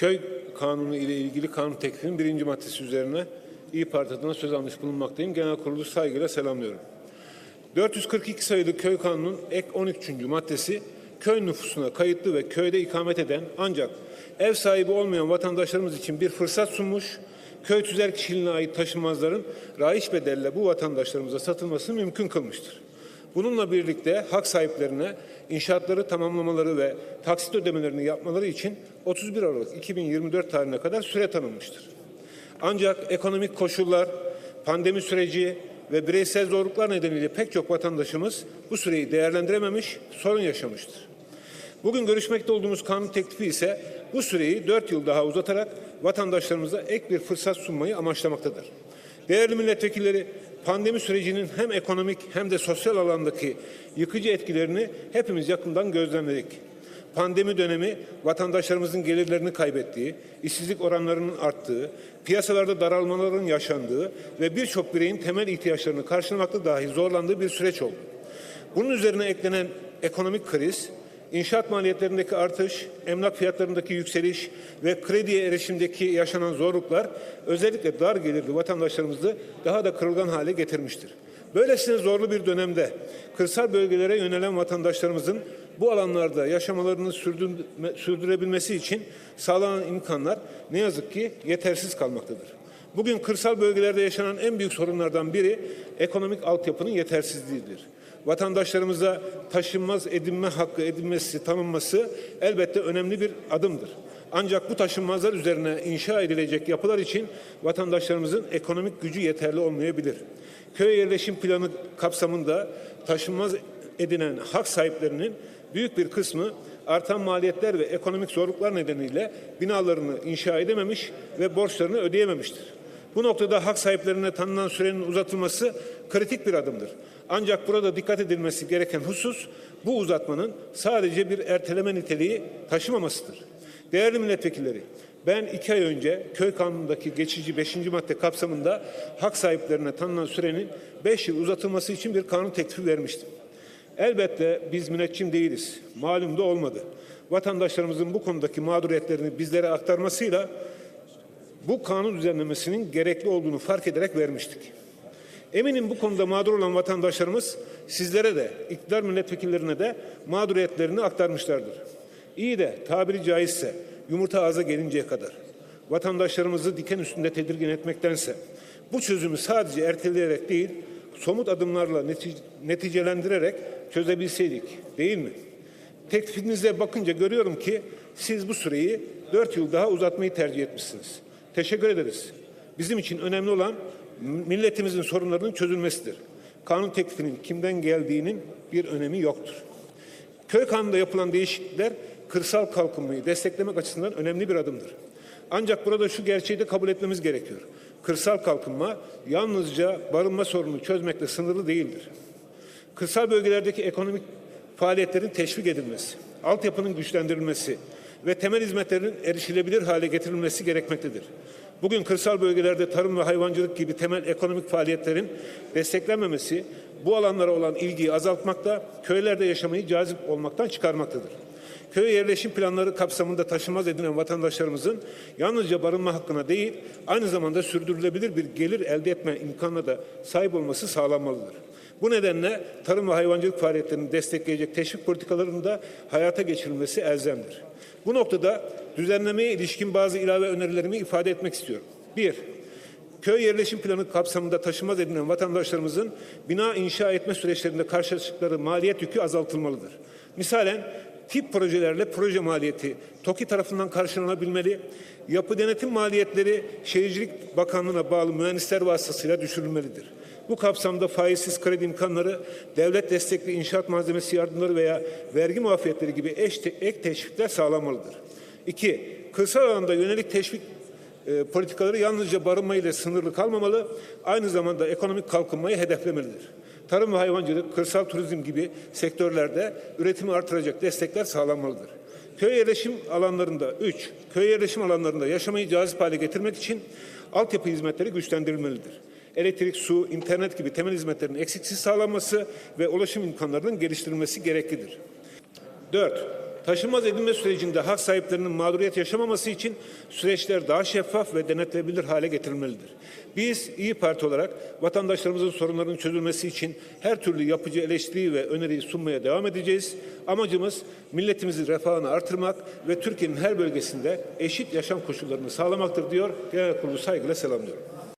köy kanunu ile ilgili kanun teklifinin birinci maddesi üzerine İyi Parti adına söz almış bulunmaktayım. Genel kurulu saygıyla selamlıyorum. 442 sayılı köy kanunun ek 13. maddesi köy nüfusuna kayıtlı ve köyde ikamet eden ancak ev sahibi olmayan vatandaşlarımız için bir fırsat sunmuş, köy tüzel kişiliğine ait taşınmazların rayiç bedelle bu vatandaşlarımıza satılmasını mümkün kılmıştır. Bununla birlikte hak sahiplerine inşaatları tamamlamaları ve taksit ödemelerini yapmaları için 31 Aralık 2024 tarihine kadar süre tanınmıştır. Ancak ekonomik koşullar, pandemi süreci ve bireysel zorluklar nedeniyle pek çok vatandaşımız bu süreyi değerlendirememiş, sorun yaşamıştır. Bugün görüşmekte olduğumuz kanun teklifi ise bu süreyi 4 yıl daha uzatarak vatandaşlarımıza ek bir fırsat sunmayı amaçlamaktadır. Değerli milletvekilleri, pandemi sürecinin hem ekonomik hem de sosyal alandaki yıkıcı etkilerini hepimiz yakından gözlemledik. Pandemi dönemi vatandaşlarımızın gelirlerini kaybettiği, işsizlik oranlarının arttığı, piyasalarda daralmaların yaşandığı ve birçok bireyin temel ihtiyaçlarını karşılamakta dahi zorlandığı bir süreç oldu. Bunun üzerine eklenen ekonomik kriz, inşaat maliyetlerindeki artış, emlak fiyatlarındaki yükseliş ve krediye erişimdeki yaşanan zorluklar özellikle dar gelirli vatandaşlarımızı daha da kırılgan hale getirmiştir. Böylesine zorlu bir dönemde kırsal bölgelere yönelen vatandaşlarımızın bu alanlarda yaşamalarını sürdürebilmesi için sağlanan imkanlar ne yazık ki yetersiz kalmaktadır. Bugün kırsal bölgelerde yaşanan en büyük sorunlardan biri ekonomik altyapının yetersizliğidir. Vatandaşlarımıza taşınmaz edinme hakkı edinmesi, tanınması elbette önemli bir adımdır. Ancak bu taşınmazlar üzerine inşa edilecek yapılar için vatandaşlarımızın ekonomik gücü yeterli olmayabilir. Köy yerleşim planı kapsamında taşınmaz edinen hak sahiplerinin büyük bir kısmı artan maliyetler ve ekonomik zorluklar nedeniyle binalarını inşa edememiş ve borçlarını ödeyememiştir. Bu noktada hak sahiplerine tanınan sürenin uzatılması kritik bir adımdır. Ancak burada dikkat edilmesi gereken husus bu uzatmanın sadece bir erteleme niteliği taşımamasıdır. Değerli milletvekilleri, ben iki ay önce köy kanunundaki geçici beşinci madde kapsamında hak sahiplerine tanınan sürenin beş yıl uzatılması için bir kanun teklifi vermiştim. Elbette biz müneccim değiliz. Malum da olmadı. Vatandaşlarımızın bu konudaki mağduriyetlerini bizlere aktarmasıyla bu kanun düzenlemesinin gerekli olduğunu fark ederek vermiştik. Eminim bu konuda mağdur olan vatandaşlarımız sizlere de, iktidar milletvekillerine de mağduriyetlerini aktarmışlardır. İyi de tabiri caizse yumurta ağza gelinceye kadar vatandaşlarımızı diken üstünde tedirgin etmektense bu çözümü sadece erteleyerek değil, somut adımlarla netice- neticelendirerek çözebilseydik değil mi? Teklifinize bakınca görüyorum ki siz bu süreyi dört yıl daha uzatmayı tercih etmişsiniz. Teşekkür ederiz. Bizim için önemli olan milletimizin sorunlarının çözülmesidir. Kanun teklifinin kimden geldiğinin bir önemi yoktur. Köy kanununda yapılan değişiklikler kırsal kalkınmayı desteklemek açısından önemli bir adımdır. Ancak burada şu gerçeği de kabul etmemiz gerekiyor. Kırsal kalkınma yalnızca barınma sorununu çözmekle sınırlı değildir. Kırsal bölgelerdeki ekonomik faaliyetlerin teşvik edilmesi, altyapının güçlendirilmesi ve temel hizmetlerin erişilebilir hale getirilmesi gerekmektedir. Bugün kırsal bölgelerde tarım ve hayvancılık gibi temel ekonomik faaliyetlerin desteklenmemesi bu alanlara olan ilgiyi azaltmakta, köylerde yaşamayı cazip olmaktan çıkarmaktadır. Köy yerleşim planları kapsamında taşınmaz edinen vatandaşlarımızın yalnızca barınma hakkına değil, aynı zamanda sürdürülebilir bir gelir elde etme imkanına da sahip olması sağlanmalıdır. Bu nedenle tarım ve hayvancılık faaliyetlerini destekleyecek teşvik politikalarının da hayata geçirilmesi elzemdir. Bu noktada düzenlemeye ilişkin bazı ilave önerilerimi ifade etmek istiyorum. Bir, köy yerleşim planı kapsamında taşınmaz edinen vatandaşlarımızın bina inşa etme süreçlerinde karşılaştıkları maliyet yükü azaltılmalıdır. Misalen tip projelerle proje maliyeti TOKİ tarafından karşılanabilmeli, yapı denetim maliyetleri Şehircilik Bakanlığı'na bağlı mühendisler vasıtasıyla düşürülmelidir. Bu kapsamda faizsiz kredi imkanları, devlet destekli inşaat malzemesi yardımları veya vergi muafiyetleri gibi eş ek teşvikler sağlanmalıdır. İki, kırsal alanda yönelik teşvik e, politikaları yalnızca barınma ile sınırlı kalmamalı, aynı zamanda ekonomik kalkınmayı hedeflemelidir. Tarım ve hayvancılık, kırsal turizm gibi sektörlerde üretimi artıracak destekler sağlanmalıdır. Köy yerleşim alanlarında 3. Köy yerleşim alanlarında yaşamayı cazip hale getirmek için altyapı hizmetleri güçlendirilmelidir. Elektrik, su, internet gibi temel hizmetlerin eksiksiz sağlanması ve ulaşım imkanlarının geliştirilmesi gereklidir. 4. Taşınmaz edinme sürecinde hak sahiplerinin mağduriyet yaşamaması için süreçler daha şeffaf ve denetlenebilir hale getirilmelidir. Biz İyi Parti olarak vatandaşlarımızın sorunlarının çözülmesi için her türlü yapıcı eleştiri ve öneriyi sunmaya devam edeceğiz. Amacımız milletimizin refahını artırmak ve Türkiye'nin her bölgesinde eşit yaşam koşullarını sağlamaktır diyor. Genel kurulu saygıyla selamlıyorum.